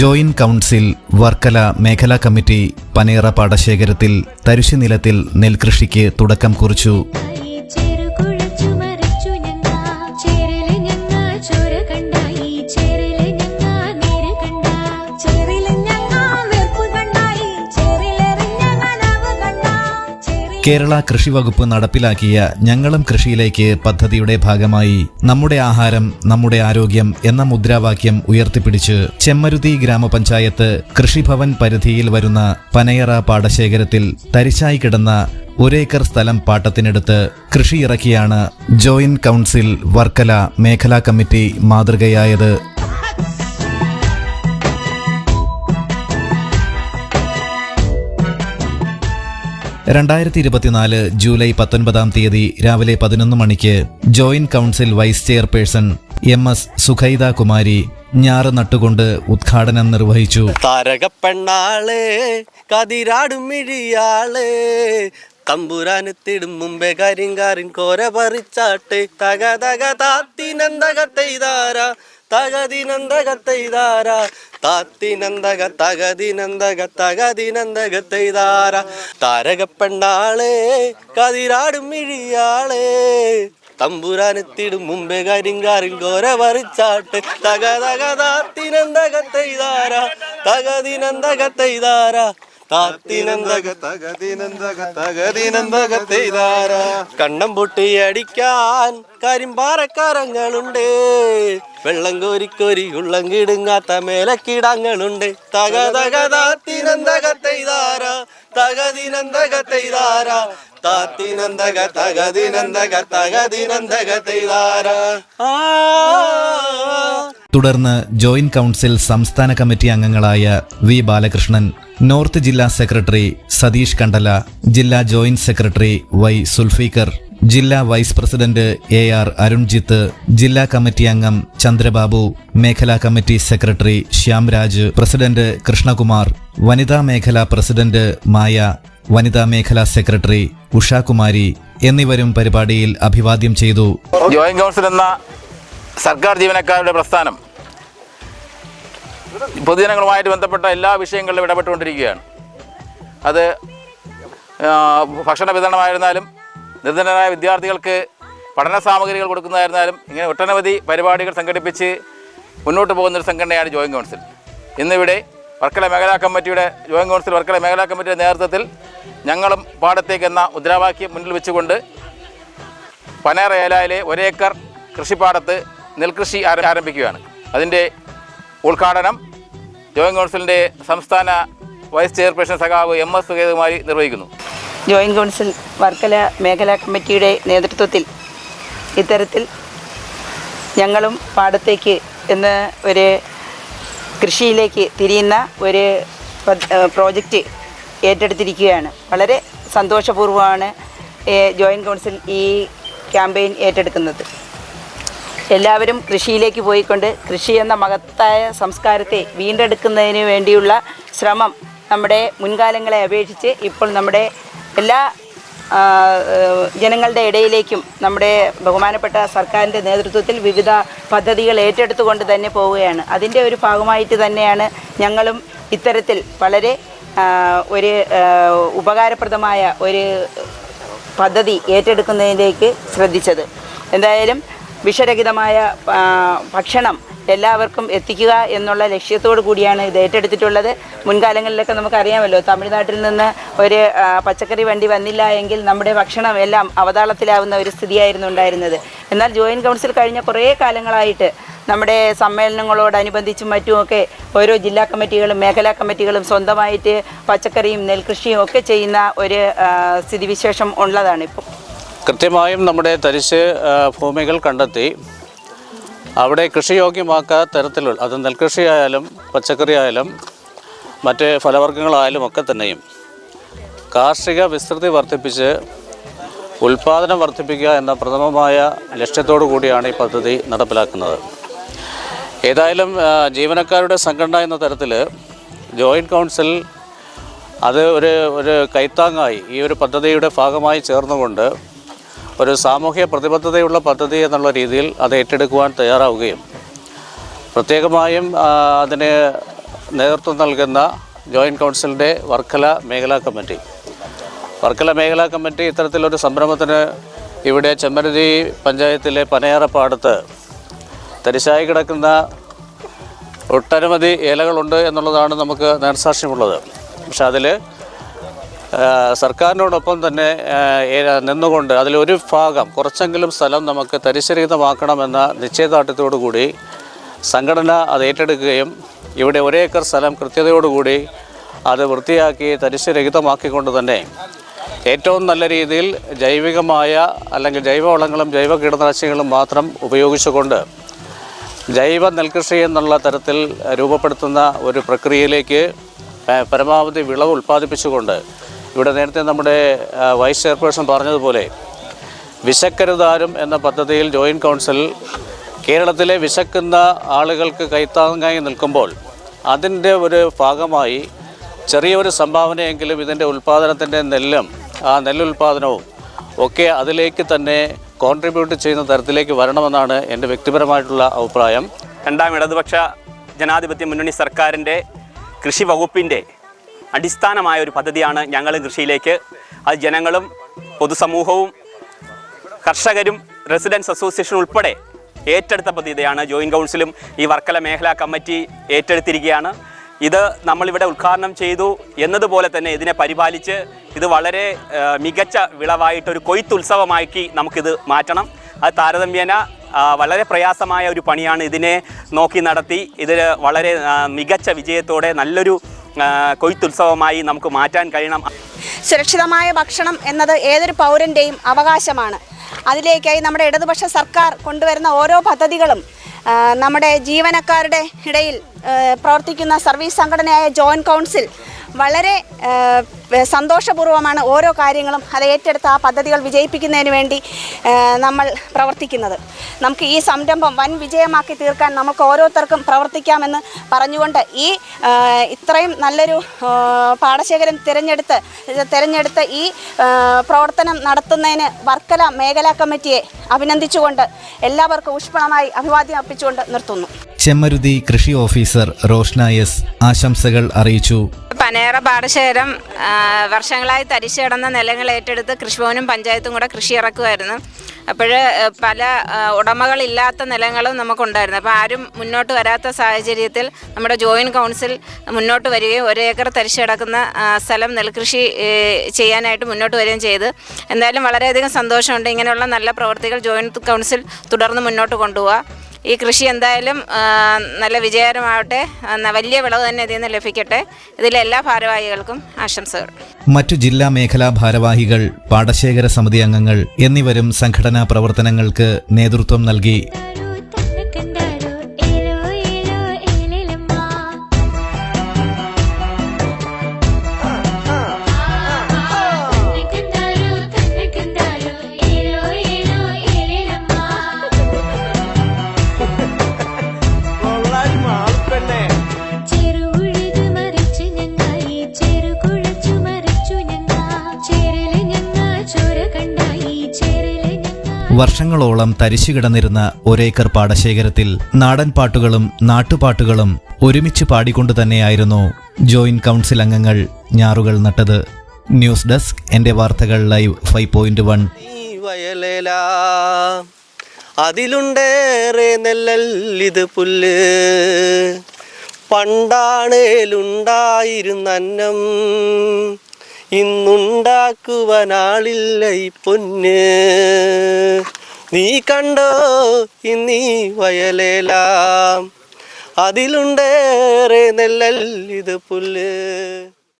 Joint council Varkala മേഖലാ committee പനേറ പാടശേഖരത്തിൽ തരിശുനിലത്തിൽ നെൽകൃഷിക്ക് തുടക്കം കുറിച്ചു. കേരള കൃഷി വകുപ്പ് നടപ്പിലാക്കിയ ഞങ്ങളും കൃഷിയിലേക്ക് പദ്ധതിയുടെ ഭാഗമായി നമ്മുടെ ആഹാരം നമ്മുടെ ആരോഗ്യം എന്ന മുദ്രാവാക്യം ഉയർത്തിപ്പിടിച്ച് ചെമ്മരുതി ഗ്രാമപഞ്ചായത്ത് കൃഷിഭവൻ പരിധിയിൽ വരുന്ന പനയറ പാടശേഖരത്തിൽ തരിശായി കിടന്ന ഒരേക്കർ സ്ഥലം പാട്ടത്തിനെടുത്ത് കൃഷിയിറക്കിയാണ് ജോയിന്റ് കൗൺസിൽ വർക്കല മേഖലാ കമ്മിറ്റി മാതൃകയായത് രണ്ടായിരത്തി ഇരുപത്തിനാല് ജൂലൈ പത്തൊൻപതാം തീയതി രാവിലെ പതിനൊന്ന് മണിക്ക് joint council vice chairperson M S Sukhaida Kumari ഞാറ് നട്ടുകൊണ്ട് ഉദ്ഘാടനം നിർവഹിച്ചു. താരകപ്പെണ്ണാൾ കതിരാടും മിഴിയാൾ തമ്പുരാനെത്തിടും മുമ്പേ കരിങ്കാറിൻ കോര പറിച്ചാട്ട് തക തക താത്തിനന്തകത്തെയ്താര തകതി നന്ദക തകതിനന്തക തകതിനന്തകത്തെയ്താര? താരകപ്പെണ്ണാൾ കതിരാടും മിഴിയാളേ തമ്പുരാനെത്തിടും മുമ്പേ കരിങ്കാറിൻ കോര പറിച്ചാട്ട് തക തക തകതിനന്തകത്തെയ്താര? താത്തിനന്തക തകതിനന്തക തകതിനന്തകത്തെയ്താര പൊട്ടി അടിക്കാൻ കരിമ്പാറക്കാരങ്ങളുണ്ട്. വെള്ളം കോരിക്കോരി ഉള്ളം കിടുങ്ങാത്ത മേലക്കിടങ്ങളുണ്ട്. തക തക താത്തിനന്തകത്തെയ്താര തകതിനന്ദകത്തെ താത്തിനന്തക തകതിനന്തക തകതിനന്തകത്തെയ്താര ആ തുടർന്ന് ജോയിന്റ് കൗൺസിൽ സംസ്ഥാന കമ്മിറ്റി അംഗങ്ങളായ വി ബാലകൃഷ്ണൻ നോർത്ത് ജില്ലാ സെക്രട്ടറി സതീഷ് കണ്ടല ജില്ലാ ജോയിന്റ് സെക്രട്ടറി വൈ സുൽഫീക്കർ ജില്ലാ vice president A R Arunjith ജില്ലാ കമ്മിറ്റി അംഗം ചന്ദ്രബാബു മേഖലാ committee secretary Shyamraj president Krishnakumar വനിതാ മേഖലാ പ്രസിഡന്റ് മായ വനിതാ മേഖലാ സെക്രട്ടറി ഉഷാകുമാരി എന്നിവരും പരിപാടിയിൽ അഭിവാദ്യം ചെയ്തു. ജോയിന്റ് കൗൺസിൽ എന്ന സർക്കാർ ജീവനക്കാരുടെ പ്രസ്ഥാനം. പൊതുജനങ്ങളുമായിട്ട് ബന്ധപ്പെട്ട എല്ലാ വിഷയങ്ങളിലും ഇടപെട്ടുകൊണ്ടിരിക്കുകയാണ്. അത് ഭക്ഷണ വിതരണമായിരുന്നാലും നിർധനരായ വിദ്യാർത്ഥികൾക്ക് പഠന സാമഗ്രികൾ കൊടുക്കുന്നതായിരുന്നാലും ഇങ്ങനെ ഒട്ടനവധി പരിപാടികൾ സംഘടിപ്പിച്ച് മുന്നോട്ട് പോകുന്നൊരു സംഘടനയാണ് ജോയിന്റ് കൗൺസിൽ ഇന്നിവിടെ വർക്കല മേഖലാ കമ്മിറ്റിയുടെ ജോയിന്റ് കൗൺസിൽ വർക്കല മേഖലാ കമ്മിറ്റിയുടെ നേതൃത്വത്തിൽ ഞങ്ങളും പാടത്തേക്ക് എന്ന മുദ്രാവാക്യം മുന്നിൽ വെച്ചുകൊണ്ട് പനേറ ഏലായിലെ ഒരേക്കർ കൃഷിപ്പാടത്ത് നെൽകൃഷി ആരംഭിക്കുകയാണ്. അതിന്റെ ഉദ്ഘാടനം ജോയിന്റ് കൗൺസിലിന്റെ സംസ്ഥാന വൈസ് ചെയർപേഴ്സൺ സഖാവ് എം എസ് സുഗേതുമായി നിർവഹിക്കുന്നു. ജോയിന്റ് കൗൺസിൽ വർക്കല മേഖലാ കമ്മിറ്റിയുടെ നേതൃത്വത്തിൽ ഇത്തരത്തിൽ ഞങ്ങളും പാടത്തേക്ക് എന്ന ഒരു കൃഷിയിലേക്ക് തിരിയുന്ന ഒരു പ്രോജക്റ്റ് ഏറ്റെടുത്തിരിക്കുകയാണ്. വളരെ സന്തോഷപൂർവമാണ് ജോയിൻ ജോയിന്റ് കൗൺസിൽ ഈ ക്യാമ്പയിൻ ഏറ്റെടുക്കുന്നത്. എല്ലാവരും കൃഷിയിലേക്ക് പോയിക്കൊണ്ട് കൃഷി എന്ന മഹത്തായ സംസ്കാരത്തെ വീണ്ടെടുക്കുന്നതിന് വേണ്ടിയുള്ള ശ്രമം നമ്മുടെ മുൻകാലങ്ങളെ അപേക്ഷിച്ച് ഇപ്പോൾ നമ്മുടെ എല്ലാ ജനങ്ങളുടെ ഇടയിലേക്കും നമ്മുടെ ബഹുമാനപ്പെട്ട സർക്കാരിന്റെ നേതൃത്വത്തിൽ വിവിധ പദ്ധതികൾ ഏറ്റെടുത്തുകൊണ്ട് തന്നെ പോവുകയാണ്. അതിന്റെ ഒരു ഭാഗമായിട്ട് തന്നെയാണ് ഞങ്ങളും ഇത്തരത്തിൽ വളരെ ഒരു ഉപകാരപ്രദമായ ഒരു പദ്ധതി ഏറ്റെടുക്കുന്നതിലേക്ക് ശ്രദ്ധിച്ചത്. എന്തായാലും വിഷരഹിതമായ ഭക്ഷണം എല്ലാവർക്കും എത്തിക്കുക എന്നുള്ള ലക്ഷ്യത്തോടു കൂടിയാണ് ഇത് ഏറ്റെടുത്തിട്ടുള്ളത്. മുൻകാലങ്ങളിലൊക്കെ നമുക്കറിയാമല്ലോ തമിഴ്നാട്ടിൽ നിന്ന് ഒരു പച്ചക്കറി വണ്ടി വന്നില്ല എങ്കിൽ നമ്മുടെ ഭക്ഷണം എല്ലാം അവതാളത്തിലാവുന്ന ഒരു സ്ഥിതിയായിരുന്നു ഉണ്ടായിരുന്നത്. എന്നാൽ ജോയിന്റ് കൗൺസിൽ കഴിഞ്ഞ കുറേ കാലങ്ങളായിട്ട് നമ്മുടെ സമ്മേളനങ്ങളോടനുബന്ധിച്ചും മറ്റുമൊക്കെ ഓരോ ജില്ലാ കമ്മിറ്റികളും മേഖലാ കമ്മിറ്റികളും സ്വന്തമായിട്ട് പച്ചക്കറിയും നെൽകൃഷിയും ഒക്കെ ചെയ്യുന്ന ഒരു സ്ഥിതിവിശേഷം ഉള്ളതാണ് ഇപ്പോൾ. കൃത്യമായും നമ്മുടെ തരിശ് ഭൂമികൾ കണ്ടെത്തി. അവിടെ കൃഷിയോഗ്യമാക്കാത്ത തരത്തിലുള്ള അത് നെൽകൃഷിയായാലും പച്ചക്കറി ആയാലും മറ്റ് ഫലവർഗങ്ങളായാലും ഒക്കെ തന്നെയും. കാർഷിക വിസ്തൃതി വർദ്ധിപ്പിച്ച് ഉൽപാദനം വർദ്ധിപ്പിക്കുക എന്ന പ്രഥമമായ ലക്ഷ്യത്തോടു കൂടിയാണ് ഈ പദ്ധതി നടപ്പിലാക്കുന്നത്. ഏതായാലും ജീവനക്കാരുടെ സംഘടന എന്ന തരത്തിൽ ജോയിന്റ് കൗൺസിൽ അത് ഒരു ഒരു കൈത്താങ്ങായി ഈ ഒരു പദ്ധതിയുടെ ഭാഗമായി ചേർന്നുകൊണ്ട് ഒരു സാമൂഹ്യ പ്രതിബദ്ധതയുള്ള പദ്ധതി എന്നുള്ള രീതിയിൽ അത് ഏറ്റെടുക്കുവാൻ തയ്യാറാവുകയും പ്രത്യേകമായും അതിന് നേതൃത്വം നൽകുന്ന ജോയിന്റ് കൗൺസിലിന്റെ വർക്കല മേഖലാ കമ്മിറ്റി. വർക്കല മേഖലാ കമ്മിറ്റി ഇത്തരത്തിലൊരു സംരംഭത്തിന് ഇവിടെ ചെമ്മരുതി പഞ്ചായത്തിലെ പനയാറപ്പാടത്ത് തരിശായി കിടക്കുന്ന ഒട്ടനവധി ഏലകളുണ്ട് എന്നുള്ളതാണ് നമുക്ക് നേർസാക്ഷ്യമുള്ളത്. പക്ഷെ അതിൽ സർക്കാരിനോടൊപ്പം തന്നെ നിന്നുകൊണ്ട് അതിലൊരു ഭാഗം കുറച്ചെങ്കിലും സ്ഥലം നമുക്ക് തരിശരഹിതമാക്കണമെന്ന നിശ്ചയദാർഢ്യത്തോടുകൂടി സംഘടന അത് ഏറ്റെടുക്കുകയും ഇവിടെ ഒരേക്കർ സ്ഥലം കൃത്യതയോടുകൂടി അത് വൃത്തിയാക്കി തരിശരഹിതമാക്കിക്കൊണ്ട് തന്നെ ഏറ്റവും നല്ല രീതിയിൽ ജൈവികമായ അല്ലെങ്കിൽ ജൈവവളങ്ങളും ജൈവ കീടനാശിനികളും മാത്രം ഉപയോഗിച്ചുകൊണ്ട് ജൈവ നെൽകൃഷി എന്നുള്ള തരത്തിൽ രൂപപ്പെടുത്തുന്ന ഒരു പ്രക്രിയയിലേക്ക് പരമാവധി വിളവ് ഉൽപ്പാദിപ്പിച്ചുകൊണ്ട് ഇവിടെ നേരത്തെ നമ്മുടെ വൈസ് ചെയർപേഴ്സൺ പറഞ്ഞതുപോലെ വിശക്കരുതാരും എന്ന പദ്ധതിയിൽ ജോയിന്റ് കൗൺസിൽ കേരളത്തിലെ വിശക്കുന്ന ആളുകൾക്ക് കൈത്താങ്ങായി നിൽക്കുമ്പോൾ അതിന്റെ ഒരു ഭാഗമായി ചെറിയൊരു സംഭാവനയെങ്കിലും ഇതിന്റെ ഉൽപ്പാദനത്തിന്റെ നെല്ലും ആ നെല്ലുൽപ്പാദനവും ഒക്കെ അതിലേക്ക് തന്നെ കോൺട്രിബ്യൂട്ട് ചെയ്യുന്ന തരത്തിലേക്ക് വരണമെന്നാണ് എന്റെ വ്യക്തിപരമായിട്ടുള്ള അഭിപ്രായം. രണ്ടാം ഇടതുപക്ഷ ജനാധിപത്യ മുന്നണി സർക്കാരിന്റെ കൃഷി വകുപ്പിന്റെ അടിസ്ഥാനമായ ഒരു പദ്ധതിയാണ് ഞങ്ങൾ കൃഷിയിലേക്ക്. അത് ജനങ്ങളും പൊതുസമൂഹവും കർഷകരും റെസിഡൻസ് അസോസിയേഷൻ ഉൾപ്പെടെ ഏറ്റെടുത്ത പദ്ധതിയാണ്. ജോയിന്റ് കൗൺസിലും ഈ വർക്കല മേഖലാ കമ്മിറ്റി ഏറ്റെടുത്തിരിക്കുകയാണ്. ഇത് നമ്മളിവിടെ ഉദ്ഘാടനം ചെയ്തു എന്നതുപോലെ തന്നെ ഇതിനെ പരിപാലിച്ച് ഇത് വളരെ മികച്ച വിളവായിട്ടൊരു കൊയ്ത്തുത്സവമാക്കി നമുക്കിത് മാറ്റണം. അത് താരതമ്യേന വളരെ പ്രയാസമായ ഒരു പണിയാണ് ഇതിനെ നോക്കി നടത്തി. ഇതിൽ വളരെ മികച്ച വിജയത്തോടെ നല്ലൊരു കൊയ്ത്തുത്സവമായി നമുക്ക് മാറ്റാൻ കഴിയണം. സുരക്ഷിതമായ ഭക്ഷണം എന്നത് ഏതൊരു പൗരന്റെയും അവകാശമാണ്. അതിലേക്കായി നമ്മുടെ ഇടതുപക്ഷ സർക്കാർ കൊണ്ടുവരുന്ന ഓരോ പദ്ധതികളും നമ്മുടെ ജീവനക്കാരുടെ ഇടയിൽ പ്രവർത്തിക്കുന്ന സർവീസ് സംഘടനയായ ജോയിന്റ് കൗൺസിൽ വളരെ സന്തോഷപൂർവമാണ് ഓരോ കാര്യങ്ങളും അത് ഏറ്റെടുത്ത് ആ പദ്ധതികൾ വിജയിപ്പിക്കുന്നതിന് വേണ്ടി നമ്മൾ പ്രവർത്തിക്കുന്നത്. നമുക്ക് ഈ സംരംഭം വൻ വിജയമാക്കി തീർക്കാൻ നമുക്ക് ഓരോരുത്തർക്കും പ്രവർത്തിക്കാമെന്ന് പറഞ്ഞുകൊണ്ട് ഈ ഇത്രയും നല്ലൊരു പാടശേഖരം തിരഞ്ഞെടുത്ത് തിരഞ്ഞെടുത്ത് ഈ പ്രവർത്തനം നടത്തുന്നതിന് വർക്കല മേഖലാ കമ്മിറ്റിയെ അഭിനന്ദിച്ചുകൊണ്ട് എല്ലാവർക്കും ഊഷ്മളമായി അഭിവാദ്യം അർപ്പിച്ചുകൊണ്ട് നിർത്തുന്നു. ചെമ്മരുതി കൃഷി ഓഫീസർ റോഷ്ന എസ് ആശംസകൾ അറിയിച്ചു. പനേറ പാടശേഖരം വർഷങ്ങളായി തരിശടന്ന നിലങ്ങൾ ഏറ്റെടുത്ത് കൃഷിഭവനും പഞ്ചായത്തും കൂടെ കൃഷി ഇറക്കുമായിരുന്നു. അപ്പോൾ പല ഉടമകളില്ലാത്ത നിലങ്ങളും നമുക്കുണ്ടായിരുന്നു. അപ്പോൾ ആരും മുന്നോട്ട് വരാത്ത സാഹചര്യത്തിൽ നമ്മുടെ ജോയിന്റ് കൗൺസിൽ മുന്നോട്ട് വരികയും ഒരു ഏക്കർ ആ, സ്ഥലം നെൽകൃഷി ചെയ്യാനായിട്ട് മുന്നോട്ട് വരികയും ചെയ്ത്. എന്തായാലും വളരെയധികം സന്തോഷമുണ്ട്. ഇങ്ങനെയുള്ള നല്ല പ്രവർത്തികൾ ജോയിന്റ് കൗൺസിൽ തുടർന്ന് മുന്നോട്ട് കൊണ്ടുപോവുക ഈ കൃഷി എന്തായാലും നല്ല വിജയകരമാവട്ടെ. വലിയ വിളവ് തന്നെ ഇതിൽ നിന്ന് ലഭിക്കട്ടെ. ഇതിലെ എല്ലാ ഭാരവാഹികൾക്കും ആശംസകൾ. മറ്റു ജില്ലാ മേഖലാ ഭാരവാഹികൾ പാടശേഖര സമിതി അംഗങ്ങൾ എന്നിവരും സംഘടനാ പ്രവർത്തനങ്ങൾക്ക് നേതൃത്വം നൽകി. വർഷങ്ങളോളം തരിശു കിടന്നിരുന്ന ഒരേക്കർ പാടശേഖരത്തിൽ നാടൻ പാട്ടുകളും നാട്ടുപാട്ടുകളും ഒരുമിച്ച് പാടിക്കൊണ്ടു തന്നെയായിരുന്നു ജോയിന്റ് കൗൺസിൽ അംഗങ്ങൾ ഞാറുകൾ നട്ടത്. ന്യൂസ് ഡെസ്ക് എന്റെ വാർത്തകൾ ലൈവ് ഫൈവ് പോയിന്റ് വൺ. അതിലുണ്ടേറെ നെല്ലല്ലിത് പുല്ല്. പണ്ടാണേലുണ്ടായിരുന്ന ഇന്നുണ്ടാക്കുവാനാളില്ല ഈ പൊന്ന്. നീ കണ്ടോ ഇന്നീ വയലേലാം അതിലുണ്ടേറെ നെല്ലല്ലിത് പുല്ല്.